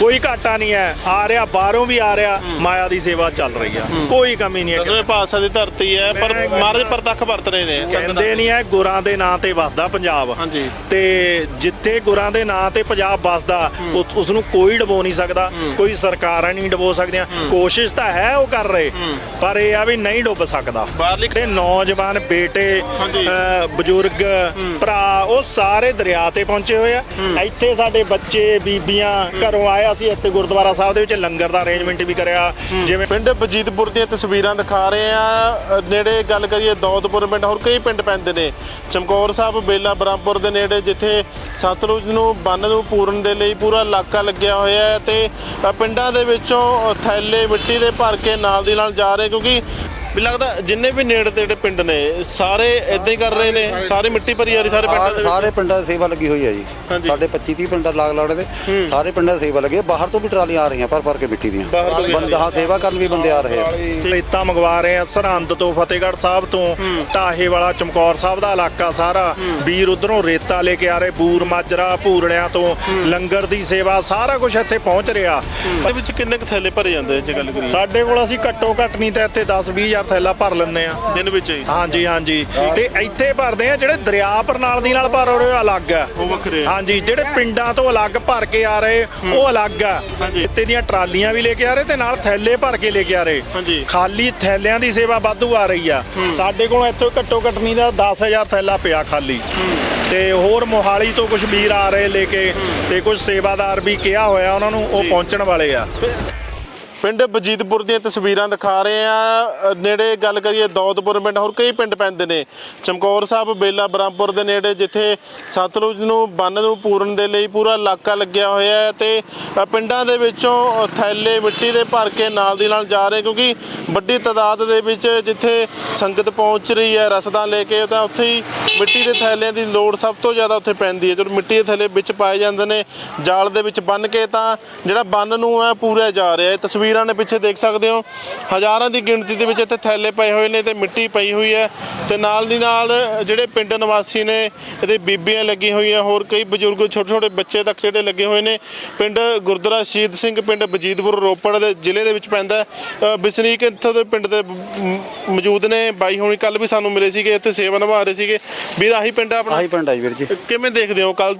ਕੋਈ ਘਾਟਾ ਨਹੀਂ ਹੈ। ਆ ਰਿਹਾ ਬਾਹਰੋਂ ਵੀ ਆ ਰਿਹਾ। ਮਾਇਆ ਦੀ ਸੇਵਾ ਚੱਲ ਰਹੀ ਆ। ਕੋਈ ਕਮੀ ਨਹੀਂ ਹੈ। ਦਸਵੇਂ ਪਾਤਸ਼ਾਹ ਦੀ ਧਰਤੀ ਹੈ ਪਰ ਮਹਾਰਾਜ ਪ੍ਰਤੱਖ ਵਰਤ ਰਹੇ ਨੇ। ਕਹਿੰਦੇ ਨਹੀਂ ਹੈ ਗੁਰਾਂ ਦੇ ਨਾਂ ਤੇ ਵਸਦਾ ਪੰਜਾਬ। ਹਾਂਜੀ। ਤੇ ਜਿੱਥੇ ਗੁਰਾਂ ਦੇ ਨਾਂ ਤੇ ਪੰਜਾਬ ਵਸਦਾ ਉਸ ਨੂੰ ਕੋਈ ਡਬੋ ਨਹੀਂ ਸਕਦਾ। ਕੋਈ ਸਰਕਾਰਾਂ ਨਹੀਂ ਡਬੋ ਸਕਦੀਆਂ। ਕੋਸ਼ਿਸ਼ ਤਾਂ ਹੈ ਉਹ ਕਰ ਰਹੇ। ਪਰ ਇਹ ਆ ਵੀ ਨਹੀਂ ਡੁੱਬ ਸਕਦਾ। ਬਾਹਰਲੀ ਤੇ ਨੌਜਵਾਨ ਬੇਟੇ ਬਜ਼ੁਰਗ ਭਰਾ ਉਹ ਸਾਰੇ ਦਰਿਆ ਤੇ ਪਹੁੰਚੇ ਹੋਏ ਆ। ਇੱਥੇ ਸਾਡੇ ਬੱਚੇ ਬੀਬੀਆਂ ਘਰੋਂ ਆਏ ਅਸੀਂ ਇੱਥੇ ਗੁਰਦੁਆਰਾ ਸਾਹਿਬ ਦੇ ਵਿੱਚ ਲੰਗਰ ਦਾ ਅਰੇਂਜਮੈਂਟ ਵੀ ਕਰਿਆ। ਜਿਵੇਂ ਪਿੰਡ ਬਜੀਤਪੁਰ ਦੀਆਂ ਤਸਵੀਰਾਂ ਦਿਖਾ ਰਹੇ ਆ। ਨੇੜੇ ਗੱਲ ਕਰੀਏ ਦੌਦਪੁਰ ਪਿੰਡ ਹੋਰ ਕਈ ਪਿੰਡ ਪੈਂਦੇ ਨੇ। ਚਮਕੌਰ ਸਾਹਿਬ ਬੇਲਾ ਬ੍ਰਹਮਪੁਰ ਦੇ ਨੇੜੇ ਜਿੱਥੇ ਸਤਲੁਜ ਨੂੰ ਬੰਨ ਨੂੰ ਪੂਰਨ ਦੇ ਲਈ ਪੂਰਾ ਇਲਾਕਾ ਲੱਗਿਆ ਹੋਇਆ ਹੈ ਤੇ ਪਿੰਡਾਂ ਦੇ ਵਿੱਚੋਂ ਥੈਲੇ ਮਿੱਟੀ ਦੇ ਭਰ ਕੇ ਨਾਲ ਦੀ ਨਾਲ ਜਾ ਰਹੇ ਕਿਉਂਕਿ ਵੀ ਲੱਗਦਾ ਜਿੰਨੇ ਵੀ ਨੇੜੇ ਤੇੜੇ ਪਿੰਡ ਨੇ ਸਾਰੇ ਇਦਾਂ ਹੀ ਕਰ ਰਹੇ ਨੇ ਸਾਰੇ ਮਿੱਟੀ ਭਰੀ ਜਾ ਰਹੀ ਸਾਰੇ ਪਿੰਡਾਂ ਦੇ ਵਿੱਚ। ਸਾਰੇ ਪਿੰਡਾਂ ਦੀ ਸੇਵਾ ਲੱਗੀ ਹੋਈ ਹੈ ਜੀ। ਸਾਡੇ 25 30 ਪਿੰਡਾਂ ਲਾਗ ਲਾੜੇ ਦੇ ਸਾਰੇ ਪਿੰਡਾਂ ਦੀ ਸੇਵਾ ਲੱਗੀ ਹੈ। ਬਾਹਰ ਤੋਂ ਵੀ ਟਰਾਲੀਆਂ ਆ ਰਹੀਆਂ ਭਰ ਭਰ ਕੇ ਮਿੱਟੀ ਦੀਆਂ। ਬਾਹਰ ਤੋਂ ਵੀ ਆ ਬੰਦਾ ਹਾਂ ਸੇਵਾ ਕਰਨ ਵੀ ਬੰਦੇ ਆ ਰਹੇ ਆ। ਰੇਤਾ ਮੰਗਵਾ ਰਹੇ ਆ ਸਰਹੰਦ ਤੋਂ ਫਤਿਹਗੜ੍ਹ ਸਾਹਿਬ ਤੋਂ ਢਾਹੇ ਵਾਲਾ ਚਮਕੌਰ ਸਾਹਿਬ ਦਾ ਇਲਾਕਾ ਸਾਰਾ। ਵੀਰ ਉਧਰੋਂ ਰੇਤਾ ਲੈ ਕੇ ਆ ਰਹੇ ਬੂਰ ਮਾਜਰਾ ਭੂਰਣਿਆਂ ਤੋਂ ਲੰਗਰ ਦੀ ਸੇਵਾ ਸਾਰਾ ਕੁਝ ਇੱਥੇ ਪਹੁੰਚ ਰਿਹਾ। ਇਹਦੇ ਵਿੱਚ ਕਿੰਨੇ ਕੁ ਥੈਲੇ ਭਰੇ ਜਾਂਦੇ ਜੇ ਗੱਲ ਕਰੀਏ? ਸਾਡੇ ਕੋਲ ਅਸੀਂ ਘੱਟੋ ਘੱਟ ਨਹੀਂ ਤਾਂ ਇੱਥੇ 10 20000 ਥੈਲਾ ਭਰ ਲੈਂਦੇ ਆ। ਦਿਨ ਵਿੱਚ ਹੀ। ਹਾਂਜੀ ਹਾਂਜੀ। ਤੇ ਇੱਥੇ ਭਰਦੇ ਆ ਜਿਹੜੇ ਦਰਿਆ ਪਰ ਨਾਲ ਦੀ ਨਾਲ ਭਰ ਰਹੇ ਆ ਅਲੱਗ ਆ। ਉਹ ਵੱਖਰੇ ਆ। ਹਾਂਜੀ ਜਿਹੜੇ ਪਿੰਡਾਂ ਤੋਂ ਅਲੱਗ ਭਰ ਕੇ ਆ ਰਹੇ ਉਹ ਅਲੱਗ ਆ। ਹਾਂਜੀ। ਇੱਥੇ ਦੀਆਂ ਟਰਾਲੀਆਂ ਵੀ ਲੈ ਕੇ ਆ ਰਹੇ ਤੇ ਨਾਲ ਥੈਲੇ ਭਰ ਕੇ ਲੈ ਕੇ ਆ ਰਹੇ। ਹਾਂਜੀ। ਖਾਲੀ ਥੈਲਿਆਂ ਦੀ ਸੇਵਾ ਵਾਧੂ ਆ ਰਹੀ ਆ। ਸਾਡੇ ਕੋਲ ਇੱਥੋਂ ਘੱਟੋ ਘੱਟ ਨਹੀਂ ਦਾ 10000 ਥੈਲਾ ਪਿਆ ਖਾਲੀ। ਤੇ ਹੋਰ ਮੋਹਾਲੀ ਤੋਂ ਕੁਝ ਵੀਰ ਆ ਰਹੇ ਲੈ ਕੇ ਤੇ ਕੁਝ ਸੇਵਾਦਾਰ ਵੀ ਕਿਹਾ ਹੋਇਆ ਉਹਨਾਂ ਨੂੰ ਉਹ ਪਹੁੰਚਣ ਵਾਲੇ ਆ। ਪਿੰਡ ਬਜੀਤਪੁਰ ਦੀਆਂ ਤਸਵੀਰਾਂ ਦਿਖਾ ਰਹੇ ਆ ਨੇੜੇ ਗੱਲ ਕਰੀਏ ਦੌਦਪੁਰ ਪਿੰਡ, ਹੋਰ ਕਈ ਪਿੰਡ ਪੈਂਦੇ ਨੇ। ਚਮਕੌਰ ਸਾਹਿਬ, ਬੇਲਾ ਬ੍ਰਹਮਪੁਰ ਦੇ ਨੇੜੇ, ਜਿੱਥੇ ਸਤਲੁਜ ਨੂੰ, ਬੰਨ ਨੂੰ ਪੂਰਨ ਦੇ ਲਈ ਪੂਰਾ ਇਲਾਕਾ ਲੱਗਿਆ ਹੋਇਆ ਹੈ ਤੇ ਪਿੰਡਾਂ ਦੇ ਵਿੱਚੋਂ ਥੈਲੇ, ਮਿੱਟੀ ਦੇ ਭਰ ਕੇ ਨਾਲ ਦੀ ਨਾਲ ਜਾ ਰਹੇ, ਕਿਉਂਕਿ ਵੱਡੀ ਤਾਦਾਦ ਦੇ ਵਿੱਚ ਜਿੱਥੇ ਸੰਗਤ ਪਹੁੰਚ ਰਹੀ ਹੈ ਰਸਦਾਂ ਲੈ ਕੇ, ਤਾਂ ਉੱਥੇ ਹੀ ਮਿੱਟੀ ਦੇ ਥੈਲਿਆਂ ਦੀ ਲੋੜ ਸਭ ਤੋਂ ਜ਼ਿਆਦਾ ਉੱਥੇ ਪੈਂਦੀ ਹੈ। ਜਦੋਂ ਮਿੱਟੀ ਦੇ ਥੈਲੇ ਵਿੱਚ ਪਾਏ ਜਾਂਦੇ ਨੇ ਜਾਲ ਦੇ ਵਿੱਚ ਬੰਨ ਕੇ ਤਾਂ ਜਿਹੜਾ ਬੰਨ ਨੂੰ ਹੈ ਪੂਰਿਆ ਜਾ ਰਿਹਾ। ਹੈ ਤਸਵੀਰਾਂ ਨੇ ਪਿੱਛੇ ਦੇਖ ਸਕਦੇ ਹੋ। ਹਜ਼ਾਰਾਂ ਦੀ ਗਿਣਤੀ ਦੇ ਵਿੱਚ ਇੱਥੇ ਥੈਲੇ ਪਏ ਹੋਏ ਨੇ ਤੇ ਮਿੱਟੀ ਪਈ ਹੋਈ ਹੈ ਤੇ ਨਾਲ ਦੀ ਨਾਲ ਜਿਹੜੇ ਪਿੰਡ ਨਿਵਾਸੀ ਨੇ ਇਹਦੇ ਬੀਬੀਆਂ ਲੱਗੀਆਂ ਹੋਈਆਂ ਹੋਰ ਕਈ ਬਜ਼ੁਰਗ ਛੋਟੇ ਛੋਟੇ ਬੱਚੇ ਤੱਕ ਜਿਹੜੇ ਲੱਗੇ ਹੋਏ ਨੇ। ਪਿੰਡ ਗੁਰਦੁਆਰਾ ਸ਼ਹੀਦ ਸਿੰਘ ਪਿੰਡ ਬਜੀਤਪੁਰ ਰੋਪੜ ਦੇ ਜ਼ਿਲ੍ਹੇ ਦੇ ਵਿੱਚ ਪੈਂਦਾ ਬਸਨੀਕ ਅ, ਦੇ ਪਿੰਡ ਦੇ ਮੌਜੂਦ ਨੇ। ਬਾਈ ਹੋਣੀ ਕੱਲ ਵੀ ਸਾਨੂੰ ਮਿਲੇ ਸੀਗੇ ਇੱਥੇ ਸੇਵਾ ਨਿਭਾ ਰਹੇ ਸੀਗੇ। ਵੀਰ ਆਹੀ ਪਿੰਡ ਆ ਆਪਣਾ? ਆਹੀ ਪਿੰਡ ਆ ਜੀ ਵੀਰ ਜੀ। ਕਿਵੇਂ ਦੇਖਦੇ ਹੋ? ਕੱਲ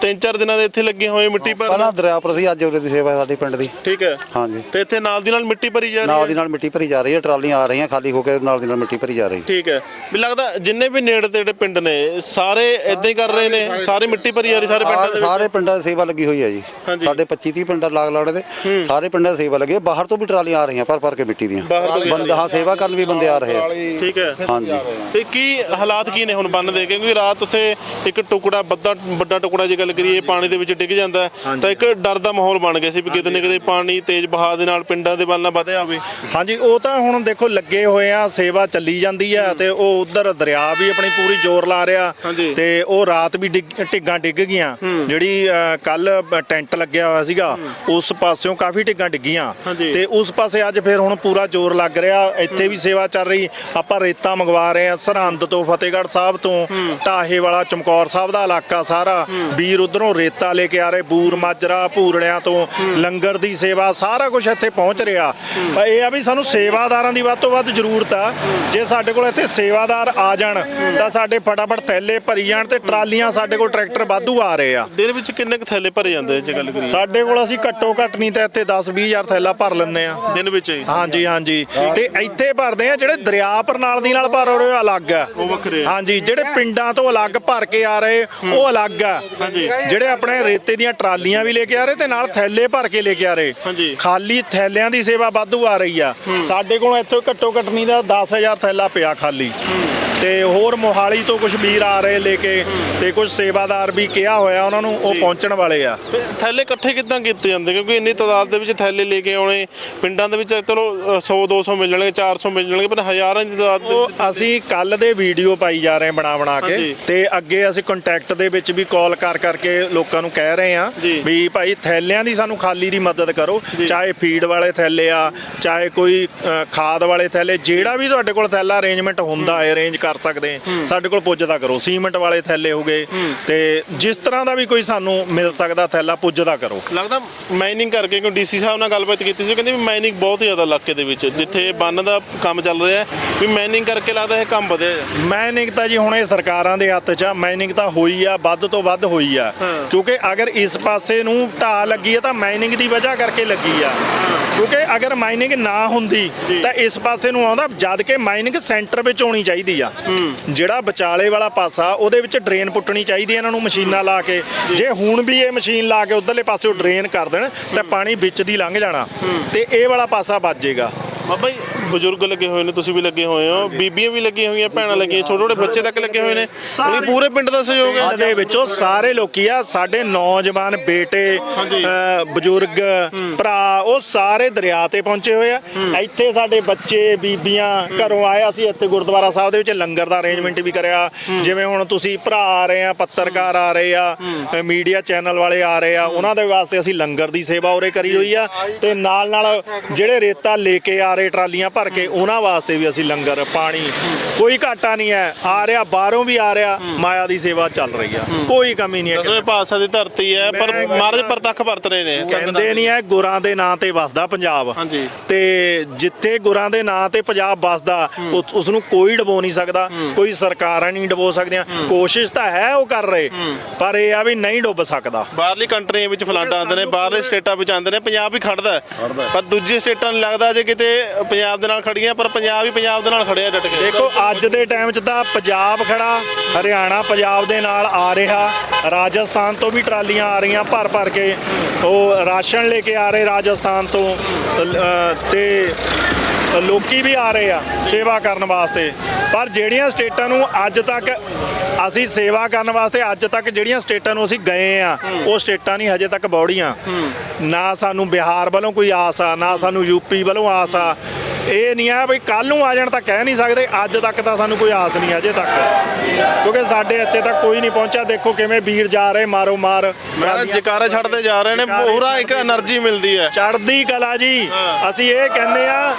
ਤਿੰਨ ਚਾਰ ਦਿਨਾਂ ਦੇ ਇੱਥੇ ਲੱਗੇ ਹੋਏ ਮਿੱਟੀ ਪਹਿਲਾਂ ਭਰਨ ਦਰਿਆ ਪਰ ਸੀ ਅੱਜ ਉਰੇ ਦੀ ਸੇਵਾ ਹੈ ਸਾਡੀ ਪਿੰਡ ਦੀ। ਠੀਕ ਹੈ। ਹਾਂਜੀ। ਤੇ ਇੱਥੇ ਨਾਲ ਦੀ ਨਾਲ ਮਿੱਟੀ ਭਰੀ ਜਾ ਰਹੀ ਨਾਲ ਦੀ ਨਾਲ ਮਿੱਟੀ ਭਰੀ ਜਾ ਰਹੀ ਹੈ ਟਰਾਲੀਆਂ ਆ ਰਹੀਆਂ ਖਾਲੀ ਹੋ ਕੇ ਨਾਲ ਦੀ ਨਾਲ ਮਿੱਟੀ ਭਰੀ ਜਾ ਰਹੀ ਠੀਕ ਹੈ। ਵੀ ਲੱਗਦਾ ਜਿੰਨੇ ਵੀ ਨੇੜੇ ਤੇੜੇ ਪਿੰਡ ਨੇ ਸਾਰੇ ਇਦਾਂ ਹੀ ਕਰ ਰਹੇ ਨੇ? ਸਾਰੇ ਮਿੱਟੀ ਭਰੀ ਜਾ ਰਹੀ ਸਾਰੇ ਪਿੰਡਾਂ ਦੇ ਸਾਰੇ ਵਿੱਚ? ਸਾਰੇ ਪਿੰਡਾਂ ਦੀ ਸੇਵਾ ਲੱਗੀ ਹੋਈ ਹੈ ਜੀ। ਸਾਡੇ 25 30 ਪਿੰਡਾਂ ਲਾਗ ਲਾੜੇ ਦੇ ਸਾਰੇ ਪਿੰਡਾਂ ਦੀ ਸੇਵਾ ਲੱਗੀ ਹੈ। ਬਾਹਰ ਤੋਂ ਵੀ ਟਰਾਲੀਆਂ ਆ ਰਹੀਆਂ ਭਰ ਭਰ ਕੇ ਮਿੱਟੀ ਦੀਆਂ। ਬੰਦਾ ਸੇਵਾ ਕਰਨ ਵੀ ਬੰਦੇ ਆ ਰਹੇ ਆ। ਠੀਕ ਹੈ। ਹਾਂਜੀ। ਤੇ ਕੀ ਹਾਲਾਤ ਕੀ ਨੇ ਹੁਣ ਬੰਨ ਦੇ ਕਿਉਂਕਿ ਰਾਤ ਉੱਥੇ ਇੱਕ ਟੁਕੜਾ ਵੱਡਾ ਵੱਡਾ ਟੁਕੜਾ ਜੇ ਗੱਲ ਕਰੀਏ ਪਾਣੀ ਦੇ ਵਿੱਚ ਡਿੱਗ ਜਾਂਦਾ ਤਾਂ ਇੱਕ ਡਰ ਦਾ ਮਾਹੌਲ ਬਣ ਗਿਆ ਸੀ ਵੀ ਕਿਤੇ ਨਾ ਕਿਤੇ ਪਾਣੀ ਤੇਜ਼ ਵਹਾਅ ਦੇ ਨਾਲ ਪਿੰਡਾਂ ਦੇ ਵੱਲ ਨਾ ਵਧਿਆ ਹੋਵੇ। ਹਾਂਜੀ ਉਹ ਤਾਂ ਹੁਣ ਦੇਖੋ ਲੱਗੇ ਹੋਏ ਆ ਸੇਵਾ ਚੱਲੀ ਜਾਂਦੀ ਆ ਤੇ ਉਹ ਉਧਰ ਦਰਿਆ ਵੀ ਆਪਣੀ ਪੂਰੀ ਜ਼ੋਰ ਲਾ ਰਿਹਾ। ਤੇ ਉਹ ਰਾਤ ਵੀ ਢਿੱਗਾਂ ਡਿੱਗ ਗਈਆਂ। ਜਿਹੜੀ ਕੱਲ ਟੈਂਟ ਲੱਗਿਆ ਹੋਇਆ ਸੀਗਾ ਉਸ ਪਾਸਿਓਂ ਕਾਫੀ ਢਿੱਗਾਂ ਡਿੱਗੀਆਂ। ਤੇ ਉਸ ਪਾਸੇ ਅੱਜ ਫਿਰ ਹੁਣ ਪੂਰਾ ਜ਼ੋਰ ਲੱਗ ਰਿਹਾ। ਇੱਥੇ ਵੀ ਸੇਵਾ ਚੱਲ ਰਹੀ। ਆਪਾਂ ਰੇਤਾ ਮੰਗਵਾ ਰਹੇ ਆ ਸਰਹੰਦ ਤੋਂ ਫਤਿਹਗੜ੍ਹ ਸਾਹਿਬ ਤੋਂ। ਢਾਹੇ ਵਾਲਾ ਚਮਕੌਰ ਸਾਹਿਬ ਦਾ ਇਲਾਕਾ ਸਾਰਾ। ਵੀਰ ਉਧਰੋਂ ਰੇਤਾ ਲੈ ਕੇ ਆ ਰਹੇ ਬੂਰ ਮਾਜਰਾ ਭੂਰਣਿਆਂ ਤੋਂ ਲੰਗਰ ਦੀ ਸੇਵਾ ਸਾਰਾ ਕੁਝ ਇੱਥੇ ਪਹੁੰਚ ਰਿਹਾ। ਪਰ ਇਹ ਆ ਵੀ ਸਾਨੂੰ ਸੇਵਾਦਾਰਾਂ ਦੀ ਵੱਧ ਤੋਂ ਵੱਧ ਜ਼ਰੂਰਤ ਆ। ਜੇ ਸਾਡੇ ਕੋਲ ਇੱਥੇ ਸੇਵਾਦਾਰ ਆ ਜਾਣ ਤਾਂ ਸਾਡੇ ਫਟਾਫਟ ਥੈਲੇ ਭਰੀ ਜਾਣ ਤੇ ਟਰਾਲੀਆਂ ਸਾਡੇ ਕੋਲ ਟਰੈਕਟਰ ਵਾਧੂ ਆ ਰਹੇ ਆ। ਦਿਨ ਵਿੱਚ ਕਿੰਨੇ ਕੁ ਥੈਲੇ ਭਰੇ ਜਾਂਦੇ ਜੇ ਗੱਲ ਕਰੀਏ? ਸਾਡੇ ਕੋਲ ਅਸੀਂ ਘੱਟੋ ਘੱਟ ਨਹੀਂ ਤਾਂ ਇੱਥੇ 10 20000 ਥੈਲਾ ਭਰ ਲੈਂਦੇ ਆ। ਦਿਨ ਵਿੱਚ ਹੀ? ਹਾਂਜੀ ਹਾਂਜੀ। ਤੇ ਇੱਥੇ ਭਰਦੇ ਆ ਜਿਹੜੇ ਦਰਿਆ ਪਰ ਨਾਲ ਦੀ ਨਾਲ ਭਰ ਰਹੇ ਆ ਅਲੱਗ ਆ। ਉਹ ਵੱਖਰੇ। ਹਾਂਜੀ ਜਿਹੜੇ ਪਿੰਡਾਂ ਤੋਂ ਅਲੱਗ ਭਰ ਕੇ ਆ ਰਹੇ ਉਹ ਅਲੱਗ ਆ। ਜਿਹੜੇ ਆਪਣੇ ਰੇਤੇ ਦੀਆਂ ਟਰਾਲੀਆਂ ਵੀ ਲੈ ਕੇ ਆ ਰਹੇ ਤੇ ਨਾਲ ਥੈਲੇ ਭਰ ਕੇ ਲੈ ਕੇ ਆ ਰਹੇ। ਖਾਲੀ ਥੈਲਿਆਂ ਦੀ ਸੇਵਾ ਵਾਧੂ ਆ ਰਹੀ ਆ। ਸਾਡੇ ਕੋਲ ਇੱਥੋਂ ਘੱਟੋ ਘੱਟ ਨਹੀਂ ਦਾ 10000 ਥੈਲਾ ਪਿਆ ਖਾਲੀ। ਤੇ ਹੋਰ ਮੋਹਾਲੀ ਤੋਂ ਕੁਝ ਵੀਰ ਆ ਰਹੇ ਲੈ ਕੇ ਤੇ ਕੁਝ ਸੇਵਾਦਾਰ ਵੀ ਕਿਹਾ ਹੋਇਆ ਉਹਨਾਂ ਨੂੰ ਉਹ ਪਹੁੰਚਣ ਵਾਲੇ ਆ। ਥੈਲੇ ਇਕੱਠੇ ਕਿੱਦਾਂ ਕੀਤੇ ਜਾਂਦੇ? ਕਿਉਂਕਿ ਇੰਨੀ ਤਾਦਾਦ ਦੇ ਵਿੱਚ ਥੈਲੇ ਲੈ ਕੇ ਆਉਣੇ ਪਿੰਡਾਂ ਦੇ ਵਿੱਚ ਚਲੋ 100 200 ਮਿਲ ਜਾਣਗੇ 400 ਮਿਲ ਜਾਣਗੇ ਪਰ ਹਜ਼ਾਰਾਂ ਦੀ ਤਾਦਾਦ ਉਹ ਅਸੀਂ ਕੱਲ ਦੇ ਵੀਡੀਓ ਪਾਈ ਜਾ ਰਹੇ ਬਣਾ ਬਣਾ ਕੇ। ਤੇ ਅੱਗੇ ਅਸੀਂ ਕੰਟੈਕਟ ਦੇ ਵਿੱਚ ਵੀ ਕਾਲ ਕਰ ਕਰਕੇ ਲੋਕਾਂ ਨੂੰ ਕਹਿ ਰਹੇ ਜੀ। ਵੀ ਭਾਈ ਥੈਲਿਆਂ ਦੀ ਸਾਨੂੰ ਖਾਲੀ ਦੀ ਮਦਦ ਕਰੋ ਚਾਹੇ ਫੀਡ ਵਾਲੇ ਥੈਲੇ ਆ ਚਾਹੇ ਕੋਈ ਖਾਦ ਵਾਲੇ ਥੈਲੇ ਜਿਹੜਾ ਵੀ ਤੁਹਾਡੇ ਕੋਲ ਥੈਲਾ ਅਰੇਂਜਮੈਂਟ ਹੁੰਦਾ ਹੈ। ਅਰੇਂਜ ਕਰ ਕਰ ਸਕਦੇ ਸਾਡੇ ਕੋਲ ਪੁੱਜਦਾ ਕਰੋ। ਸੀਮੈਂਟ ਵਾਲੇ ਥੈਲੇ ਹੋਗੇ ਤੇ ਜਿਸ ਤਰ੍ਹਾਂ ਦਾ ਵੀ ਕੋਈ ਸਾਨੂੰ ਮਿਲ ਸਕਦਾ ਥੈਲਾ ਪੁੱਜਦਾ ਕਰੋ। ਲੱਗਦਾ ਮਾਈਨਿੰਗ ਕਰਕੇ ਕਿਉਂ ਡੀਸੀ ਸਾਹਿਬ ਨਾਲ ਗੱਲਬਾਤ ਕੀਤੀ ਸੀ? ਉਹ ਕਹਿੰਦੇ ਵੀ ਮਾਈਨਿੰਗ ਬਹੁਤ ਜ਼ਿਆਦਾ ਇਲਾਕੇ ਦੇ ਵਿੱਚ ਜਿੱਥੇ ਬੰਨ ਦਾ ਕੰਮ ਚੱਲ ਰਿਹਾ ਵੀ ਮਾਈਨਿੰਗ ਕਰਕੇ ਲੱਗਦਾ ਇਹ ਕੰਮ ਵਧਿਆ ਹੈ। ਮਾਈਨਿੰਗ ਤਾਂ ਜੀ ਹੁਣ ਇਹ ਸਰਕਾਰਾਂ ਦੇ ਹੱਥ 'ਚ ਆ। ਮਾਈਨਿੰਗ ਤਾਂ ਹੋਈ ਆ ਵੱਧ ਤੋਂ ਵੱਧ ਹੋਈ ਆ। ਕਿਉਂਕਿ ਅਗਰ ਇਸ ਪਾਸੇ ਨੂੰ ਢਾਹ ਲੱਗੀ ਆ ਤਾਂ ਮਾਈਨਿੰਗ ਦੀ ਵਜ੍ਹਾ ਕਰਕੇ ਲੱਗੀ ਆ। ਕਿਉਂਕਿ ਅਗਰ ਮਾਈਨਿੰਗ ਨਾ ਹੁੰਦੀ ਤਾਂ ਇਸ ਪਾਸੇ ਨੂੰ ਆਉਂਦਾ ਜਦ ਕਿ ਮਾਈਨਿੰਗ ਸੈਂਟਰ ਵਿੱਚ ਹੋਣੀ ਚਾਹੀਦੀ ਆ। ਜਿਹੜਾ ਵਿਚਾਲੇ ਵਾਲਾ ਪਾਸਾ, ਉਹਦੇ ਵਿੱਚ ਡਰੇਨ ਪੁੱਟਣੀ ਚਾਹੀਦੀ ਹੈ ਇਹਨਾਂ ਨੂੰ ਮਸ਼ੀਨਾਂ ਲਾ ਕੇ। ਜੇ ਹੁਣ ਵੀ ਇਹ ਮਸ਼ੀਨ ਲਾ ਕੇ ਉਧਰਲੇ ਪਾਸੇ ਡਰੇਨ ਕਰ ਦੇਣ, ਤਾਂ ਪਾਣੀ ਵਿੱਚ ਦੀ ਲੰਘ ਜਾਣਾ। ਤੇ ਇਹ ਵਾਲਾ ਪਾਸਾ ਬਚ ਜਾਏਗਾ। ਬਾਬਾ ਜੀ ਬਜ਼ੁਰਗ ਲੱਗੇ ਹੋਏ ਨੇ ਤੁਸੀਂ ਵੀ ਲੱਗੇ ਹੋਏ ਹੋ। ਬੀਬੀਆਂ ਵੀ ਲੱਗੀਆਂ ਹੋਈਆਂ ਭੈਣਾਂ ਲੱਗੀਆਂ ਛੋਟੇ ਛੋਟੇ ਬੱਚੇ ਤੱਕ ਲੱਗੇ ਹੋਏ ਨੇ। ਪੂਰੇ ਪਿੰਡ ਦਾ ਸਹਿਯੋਗ ਹੈ। ਦੇ ਵਿੱਚੋਂ ਸਾਰੇ ਲੋਕੀ ਆ ਸਾਡੇ ਨੌਜਵਾਨ ਬੇਟੇ। ਅ, ਬਜ਼ੁਰਗ ਭਰਾ ਉਹ ਸਾਰੇ ਦਰਿਆ ਤੇ ਪਹੁੰਚੇ ਹੋਏ ਆ। ਇੱਥੇ ਸਾਡੇ ਬੱਚੇ ਬੀਬੀਆਂ ਘਰੋਂ ਆਏ ਅਸੀਂ ਇੱਥੇ ਗੁਰਦੁਆਰਾ ਸਾਹਿਬ ਦੇ ਵਿੱਚ ਲੰਗਰ ਦਾ ਅਰੇਂਜਮੈਂਟ ਵੀ ਕਰਿਆ। ਜਿਵੇਂ ਹੁਣ ਤੁਸੀਂ ਭਰਾ ਆ ਰਹੇ ਆ ਪੱਤਰਕਾਰ ਆ ਰਹੇ ਆ ਮੀਡੀਆ ਚੈਨਲ ਵਾਲੇ ਆ ਰਹੇ ਆ ਉਹਨਾਂ ਦੇ ਵਾਸਤੇ ਅਸੀਂ ਲੰਗਰ ਦੀ ਸੇਵਾ ਉਰੇ ਕਰੀ ਹੋਈ ਆ। ਤੇ ਨਾਲ ਨਾਲ ਜਿਹੜੇ ਰੇਤਾ ਲੈ ਕੇ ਆ ਰਹੇ ਟਰਾਲੀਆਂ ਭਰ ਕੇ ਉਹਨਾਂ ਵਾਸਤੇ ਵੀ ਅਸੀਂ ਲੰਗਰ ਪਾਣੀ ਕੋਈ ਘਾਟਾ ਨਹੀਂ ਹੈ। ਆ ਰਿਹਾ ਬਾਹਰੋਂ ਵੀ ਆ ਰਿਹਾ ਮਾਇਆ ਦੀ ਸੇਵਾ ਚੱਲ ਰਹੀ ਆ। ਕੋਈ ਕਮੀ ਨਹੀਂ ਹੈ ਦਸਵੇਂ ਪਾਤਸ਼ਾਹ ਦੀ ਧਰਤੀ ਹੈ ਪਰ ਮਹਾਰਾਜ ਪ੍ਰਤੱਖ ਵਰਤ ਰਹੇ ਨੇ ਕਹਿੰਦੇ ਨਹੀਂ ਹੈ ਗੁਰਾਂ ਦੇ ਨਾਂ ਤੇ ਵਸਦਾ ਪੰਜਾਬ। ਹਾਂਜੀ। ਤੇ ਜਿੱਥੇ ਗੁਰਾਂ ਦੇ ਨਾਂ ਤੇ ਪੰਜਾਬ ਵਸਦਾ ਉਸ ਨੂੰ ਕੋਈ ਡਬੋ ਨਹੀਂ ਸਕਦਾ ਕੋਈ ਸਰਕਾਰਾਂ ਨਹੀਂ ਡਬੋ ਸਕਦੀਆਂ ਕੋਸ਼ਿਸ਼ ਤਾਂ ਹੈ ਉਹ ਕਰ ਰਹੇ ਪਰ ਇਹ ਆ ਵੀ ਨਹੀਂ ਡੁੱਬ ਸਕਦਾ। ਬਾਹਰਲੀ ਕੰਟਰੀਆਂ ਵਿੱਚ ਫਲੱਡ ਆਉਂਦੇ ਨੇ ਬਾਹਰਲੇ ਸਟੇਟਾਂ ਵਿੱਚ ਆਉਂਦੇ ਨੇ ਪੰਜਾਬ ਵੀ ਖੜਦਾ ਹੈ। ਪਰ ਦੂਜੀ ਸਟੇਟਾਂ ਨੂੰ ਲੱਗਦਾ ਜੇ ਕਿਤੇ ਪੰਜਾਬ ਦੇ ਨਾਲ ਖੜੀਆਂ ਪਰ ਪੰਜਾਬ ਹੀ ਪੰਜਾਬ ਦੇ ਨਾਲ ਖੜਿਆ ਡਟ ਕੇ। ਦੇਖੋ ਅੱਜ ਦੇ ਟਾਈਮ 'ਚ ਤਾਂ ਪੰਜਾਬ ਖੜਾ ਹਰਿਆਣਾ ਪੰਜਾਬ ਦੇ ਨਾਲ ਆ ਰਿਹਾ ਰਾਜਸਥਾਨ ਤੋਂ ਵੀ ਟਰਾਲੀਆਂ ਆ ਰਹੀਆਂ ਭਰ ਭਰ ਕੇ। ਉਹ ਰਾਸ਼ਨ ਲੈ ਕੇ ਆ ਰਹੇ ਰਾਜਸਥਾਨ ਤੋਂ ਅ, ਤੇ ਲੋਕੀ ਵੀ ਆ ਰਹੇ ਆ ਸੇਵਾ ਕਰਨ ਵਾਸਤੇ। ਪਰ ਜਿਹੜੀਆਂ ਸਟੇਟਾਂ ਨੂੰ ਅੱਜ ਤੱਕ ਅਸੀਂ ਸੇਵਾ ਕਰਨ ਵਾਸਤੇ ਅੱਜ ਤੱਕ ਜਿਹੜੀਆਂ ਸਟੇਟਾਂ ਨੂੰ ਅਸੀਂ ਗਏ ਆ ਉਹ ਸਟੇਟਾਂ ਨਹੀਂ ਹਜੇ ਤੱਕ ਬੌੜੀਆਂ। ਨਾ ਸਾਨੂੰ ਬਿਹਾਰ ਵੱਲੋਂ ਕੋਈ ਆਸ ਆ ਨਾ ਸਾਨੂੰ ਯੂਪੀ ਵੱਲੋਂ ਆਸ ਆ ਇਹ ਨਹੀਂ ਆ ਵੀ ਕੱਲ ਨੂੰ ਆ ਜਾਣ ਤਾਂ ਕਹਿ ਨਹੀਂ ਸਕਦੇ ਅੱਜ ਤੱਕ ਤਾਂ ਸਾਨੂੰ ਕੋਈ ਆਸ ਨਹੀਂ ਅਜੇ ਤੱਕ। ਕਿਉਂਕਿ ਸਾਡੇ ਇੱਥੇ ਤੱਕ ਕੋਈ ਨਹੀਂ ਪਹੁੰਚਿਆ ਦੇਖੋ ਕਿਵੇਂ ਵੀਰ ਜਾ ਰਹੇ ਮਾਰੋ ਮਾਰ। ਮੈਂ ਜਕਾਰਾ ਛੱਡਦੇ ਜਾ ਰਹੇ ਨੇ ਪੂਰਾ ਇੱਕ એનર્ਜੀ ਮਿਲਦੀ ਹੈ। ਚੜਦੀ ਕਲਾ ਜੀ। ਅਸੀਂ ਇਹ ਕਹਿੰਦੇ ਆ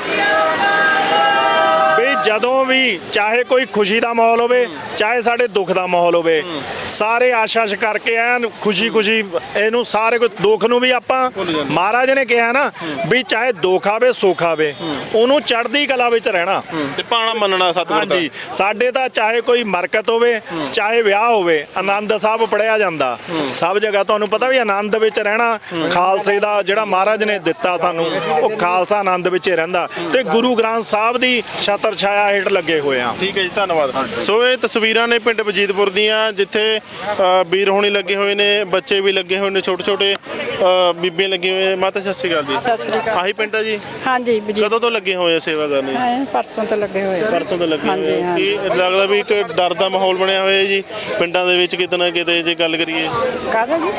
ਜਦੋਂ ਵੀ ਚਾਹੇ ਕੋਈ ਖੁਸ਼ੀ ਦਾ ਮਾਹੌਲ ਹੋਵੇ ਚਾਹੇ ਸਾਡੇ ਦੁੱਖ ਦਾ ਮਾਹੌਲ ਹੋਵੇ ਸਾਰੇ ਆਸ਼ਾ ਸ਼ ਕਰਕੇ ਐਨ ਖੁਸ਼ੀ ਖੁਸ਼ੀ ਇਹਨੂੰ ਸਾਰੇ ਕੋਈ ਦੁੱਖ ਨੂੰ ਵੀ ਆਪਾਂ ਮਹਾਰਾਜ ਨੇ ਕਿਹਾ ਨਾ ਵੀ ਚਾਹੇ ਦੁੱਖ ਆਵੇ ਸੁੱਖ ਆਵੇ ਉਹਨੂੰ ਚੜ੍ਹਦੀ ਕਲਾ ਵਿੱਚ ਰਹਿਣਾ। ਤੇ ਪਾਣਾ ਮੰਨਣਾ ਸਤਿਗੁਰ ਦਾ। ਹਾਂਜੀ ਸਾਡੇ ਤਾਂ ਚਾਹੇ ਕੋਈ ਮਰਕਤ ਹੋਵੇ ਚਾਹੇ ਵਿਆਹ ਹੋਵੇ ਆਨੰਦ ਸਾਹਿਬ ਪੜਿਆ ਜਾਂਦਾ। ਸਭ ਜਗ੍ਹਾ ਤੁਹਾਨੂੰ ਪਤਾ ਵੀ ਆਨੰਦ ਵਿੱਚ ਰਹਿਣਾ ਖਾਲਸੇ ਦਾ ਜਿਹੜਾ ਮਹਾਰਾਜ ਨੇ ਦਿੱਤਾ ਸਾਨੂੰ ਉਹ ਖਾਲਸਾ ਆਨੰਦ ਵਿੱਚ ਹੀ ਰਹਿੰਦਾ। ਤੇ ਗੁਰੂ ਗ੍ਰੰਥ ਸਾਹਿਬ ਦੀ ਛਤਰ ਛਾਇਆ ਹੇਠ ਲੱਗੇ ਹੋਏ ਆ। ਠੀਕ ਹੈ ਜੀ ਧੰਨਵਾਦ। ਸੋ ਇਹ ਤਸਵੀਰਾਂ ਨੇ ਪਿੰਡ ਵਜੀਦਪੁਰ ਦੀਆਂ ਜਿੱਥੇ ਵੀਰ ਹੋਣੀ ਲੱਗੇ ਹੋਏ ਨੇ ਬੱਚੇ ਵੀ ਲੱਗੇ ਹੋਏ ਨੇ ਛੋਟੇ ਛੋਟੇ ਬੀਬੀਆਂ ਲੱਗੀਆਂ ਹੋਈਆਂ ਮਾਤਾ ਸਤਿ ਸ਼੍ਰੀ ਅਕਾਲ ਜੀ। ਸਤਿ ਸ੍ਰੀ ਅਕਾਲ। ਆਹੀ ਪਿੰਡ ਆ ਜੀ? ਹਾਂਜੀ ਬਜੀ ਕਦੋਂ ਤੋਂ ਲੱਗੇ ਹੋਏ ਆ ਸੇਵਾ ਕਰਨੀ? ਪਰਸੋਂ ਤੋਂ ਲੱਗੇ ਹੋਏ ਆ। ਪਰਸੋਂ ਤੋਂ ਲੱਗੇ ਹਾਂਜੀ ਹੋਏ ਆ। ਹਾਂਜੀ ਕੀ ਲੱਗਦਾ ਵੀ ਇੱਕ ਡਰ ਦਾ ਮਾਹੌਲ ਬਣਿਆ ਹੋਇਆ ਜੀ? ਪਿੰਡਾਂ ਦੇ ਵਿੱਚ ਕਿਤੇ ਨਾ ਕਿਤੇ ਜੇ ਗੱਲ ਕਰੀਏ। ਕਾਹਦਾ ਜੀ?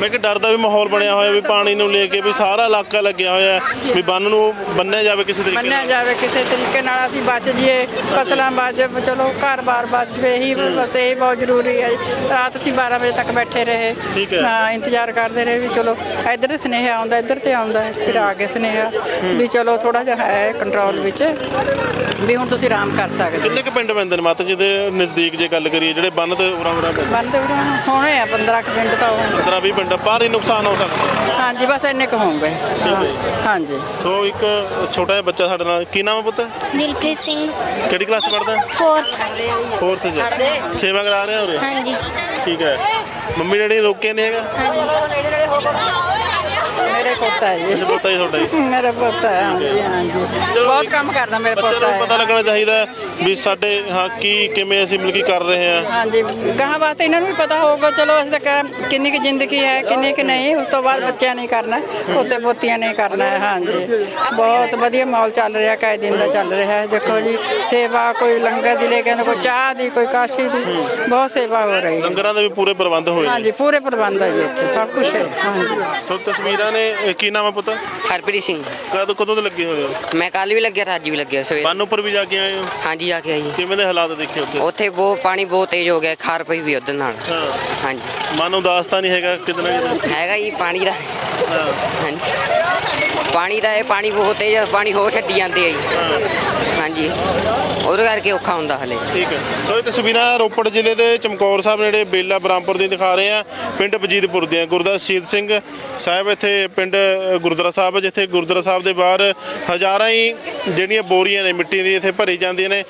ਮੈਂ ਕਿ ਡਰ ਦਾ ਵੀ ਮਾਹੌਲ ਬਣਿਆ ਹੋਇਆ ਵੀ ਪਾਣੀ ਨੂੰ ਲੈ ਕੇ ਵੀ ਸਾਰਾ ਇਲਾਕਾ ਲੱਗਿਆ ਹੋਇਆ ਹੈ ਵੀ ਬੰਨ ਨੂੰ ਬੰਨਿਆ ਜਾਵੇ ਕਿਸੇ ਤਰੀਕੇ ਮੰਨਿਆ ਨਾਲ। ਜਾਵੇ ਕਿਸੇ ਤਰੀਕੇ ਨਾਲ ਅਸੀਂ ਬਚ ਜੀਏ ਫਸਲਾਂ ਬਚ ਚਲੋ ਘਰ-ਬਾਰ ਬਚ ਜਵੇ ਇਹੀ ਬਸ ਇਹ ਬਹੁਤ ਜ਼ਰੂਰੀ ਹੈ ਜੀ। ਰਾਤ ਅਸੀਂ 12 ਵਜੇ ਤੱਕ ਬੈਠੇ ਰਹੇ। ਠੀਕ ਹੈ। ਹਾਂ ਇੰਤਜ਼ਾਰ ਕਰਦੇ ਰਹੇ ਵੀ ਚਲੋ ਇੱਧਰ ਤੇ ਸੁਨੇਹਾ ਆਉਂਦਾ ਇੱਧਰ ਤੇ ਆਉਂਦਾ ਹੈ। ਫਿਰ ਆ ਕੇ ਸੁਨੇਹਾ ਵੀ ਚਲੋ ਥੋੜਾ ਜਿਹਾ ਹੈ ਕੰਟਰੋਲ ਵਿੱਚ ਵੀ ਹੁਣ ਤੁਸੀਂ ਆਰਾਮ ਕਰ ਸਕਦੇ ਕਿੰਨੇ ਕੁ ਪਿੰਡ ਪੈਂਦੇ ਨੇ ਮਾਤਾ ਜੀ ਦੇ ਨਜ਼ਦੀਕ ਜੇ ਗੱਲ ਕਰੀਏ ਜਿਹੜੇ ਬੰਨ ਤੇ ਉਰਾ ਉਰਾ ਪੈਂਦੇ? ਬੰਦ ਹੋਣੇ ਆ 15 ਕੁ ਮਿੰਟ ਤਾਂ ਉਹ 15 20 ਪਿੰਡ ਭਾਰੀ ਨੁਕਸਾਨ ਹੋ ਸਕਦਾ। ਹਾਂਜੀ ਬਸ ਇੰਨੇ ਕੁ ਹੋਣਗੇ। ਹਾਂ, ਹਾਂਜੀ। ਸੋ ਇੱਕ ਛੋਟਾ ਜਿਹਾ ਬੱਚਾ ਸਾਡੇ ਨਾਲ ਕੀ ਨਾਮ ਹੈ ਪੁੱਤ? ਦਿਲਪ੍ਰੀਤ ਸਿੰਘ। ਕਿਹੜੀ ਕਲਾਸ ਪੜਦਾ ਫੋਰਥ 4th ਚ। ਸੇਵਾ ਕਰਾ ਰਹੇ ਹੋ ਉਰੇ? ਹਾਂਜੀ। ਠੀਕ ਹੈ। ਮੰਮੀ ਡੈਡੀ ਰੋਕੇ ਨਹੀਂ ਹੈਗਾ? ਮੇਰੇ ਪੋਤਾ ਹੈ ਜੀ। ਪੁੱਤਾ ਹੀ ਤੁਹਾਡਾ ਜੀ। ਮੇਰਾ ਪੋਤਾ ਹੈ ਹਾਂਜੀ ਹਾਂਜੀ। ਬਹੁਤ ਕੰਮ ਕਰਦਾ ਮੇਰੇ ਪੋਤਾ ਨੂੰ ਪਤਾ ਹੈ ਲੱਗਣਾ ਚਾਹੀਦਾ ਹੈ। ਵੀ ਸਾਡੇ ਹਾਂ ਕੀ ਕਿਵੇਂ ਅਸੀਂ ਮਿਲ ਕੇ ਕਰ ਰਹੇ ਹਾਂ? ਹਾਂਜੀ ਗਾਹਾਂ ਵਾਸਤੇ ਇਹਨਾਂ ਨੂੰ ਵੀ ਪਤਾ ਹੋਊਗਾ ਚਲੋ ਅਸੀਂ ਤਾਂ ਕਿੰਨੀ ਕੁ ਜ਼ਿੰਦਗੀ ਹੈ ਕਿੰਨੀ ਕੁ ਨਹੀਂ ਉਸ ਤੋਂ ਬਾਅਦ ਬੱਚਿਆਂ ਨੇ ਕਰਨਾ ਪੋਤੇ ਪੋਤੀਆਂ ਨੇ ਕਰਨਾ ਹੈ ਹਾਂਜੀ। ਬਹੁਤ ਵਧੀਆ ਮਾਹੌਲ ਚੱਲ ਰਿਹਾ ਕਈ ਦਿਨ ਦਾ ਚੱਲ ਰਿਹਾ ਹੈ। ਦੇਖੋ ਜੀ ਸੇਵਾ ਕੋਈ ਲੰਗਰ ਦੀ ਲੈ ਕੇ ਕੋਈ ਚਾਹ ਦੀ ਕੋਈ ਕਾਸ਼ੀ ਦੀ ਬਹੁਤ ਸੇਵਾ ਹੋ ਰਹੀ ਹੈ। ਲੰਗਰਾਂ ਦੇ ਵੀ ਪੂਰੇ ਪ੍ਰਬੰਧ ਹੋਏ ਹਾਂਜੀ ਪੂਰੇ ਪ੍ਰਬੰਧ ਹੈ ਜੀ ਇੱਥੇ ਸਭ ਕੁਝ ਹੈ ਹਾਂਜੀ। ਸੋ ਤਸਵੀਰਾਂ ਨੇ ਇਹ ਕੀ ਨਾਮ ਹੈ ਪੁੱਤ? ਹਰਪ੍ਰੀਤ ਸਿੰਘ। ਕਦੋਂ ਕਦੋਂ ਤੋਂ ਲੱਗੇ ਹੋਏ ਹੋ? ਮੈਂ ਕੱਲ ਵੀ ਲੱਗਿਆ ਤਾਂ ਅੱਜ ਵੀ ਲੱਗਿਆ ਸਵੇਰ। ਬੰਨ ਉੱਪਰ ਵੀ ਜਾ ਕੇ ਆਏ ਹੋ? ਹਾਂਜੀ ਜਾ ਕੇ ਆਈ ਕਿਵੇਂ ਦੇ ਹਾਲਾਤ ਦੇਖੇ ਉੱਥੇ? ਉੱਥੇ ਬਹੁਤ ਪਾਣੀ ਬਹੁਤ ਤੇਜ਼ ਹੋ ਗਿਆ ਖਾਰ ਪਈ ਵੀ ਉਧਰ ਨਾਲ। ਹਾਂ। ਹਾਂਜੀ। ਮਨ ਉਦਾਸ ਤਾਂ ਨਹੀਂ ਹੈਗਾ ਕਿਤੇ ਨਾ ਕਿਤੇ? ਹੈਗਾ ਜੀ ਪਾਣੀ ਦਾ। ਹਾਂ। ਹਾਂਜੀ। ਪਾਣੀ ਦਾ ਇਹ ਪਾਣੀ ਬਹੁਤ ਤੇਜ਼ ਆ, ਪਾਣੀ ਹੋਰ ਛੱਡੀ ਜਾਂਦੇ ਆ ਜੀ। ਹਾਂਜੀ। ਉਹਦੇ ਕਰਕੇ ਔਖਾ ਹੁੰਦਾ ਹਲੇ। ਠੀਕ ਹੈ। ਸੋ ਇਹ ਤਸਵੀਰਾਂ ਰੋਪੜ ਜ਼ਿਲ੍ਹੇ ਦੇ ਚਮਕੌਰ ਸਾਹਿਬ ਨੇੜੇ ਬੇਲਾ ਬ੍ਰਹਮਪੁਰ ਦੀ ਦਿਖਾ ਰਹੇ ਆ ਪਿੰਡ ਵਜੀਦਪੁਰ ਦੀਆਂ ਗੁਰਦਾ ਸ਼ਹੀਦ ਸਿੰਘ ਸਾਹਿਬ ਇੱਥੇ ਪਿੰਡ ਅ, ਗੁਰਦੁਆਰਾ ਸਾਹਿਬ ਜਿੱਥੇ ਗੁਰਦੁਆਰਾ ਸਾਹਿਬ ਦੇ ਬਾਹਰ ਹਜ਼ਾਰਾਂ ਹੀ ਜਿਹੜੀਆਂ ਬੋਰੀਆਂ ਨੇ ਮਿੱਟੀ ਦੀ ਇੱਥੇ ਭਰੀ ਜਾਂਦੀਆਂ ਨੇ।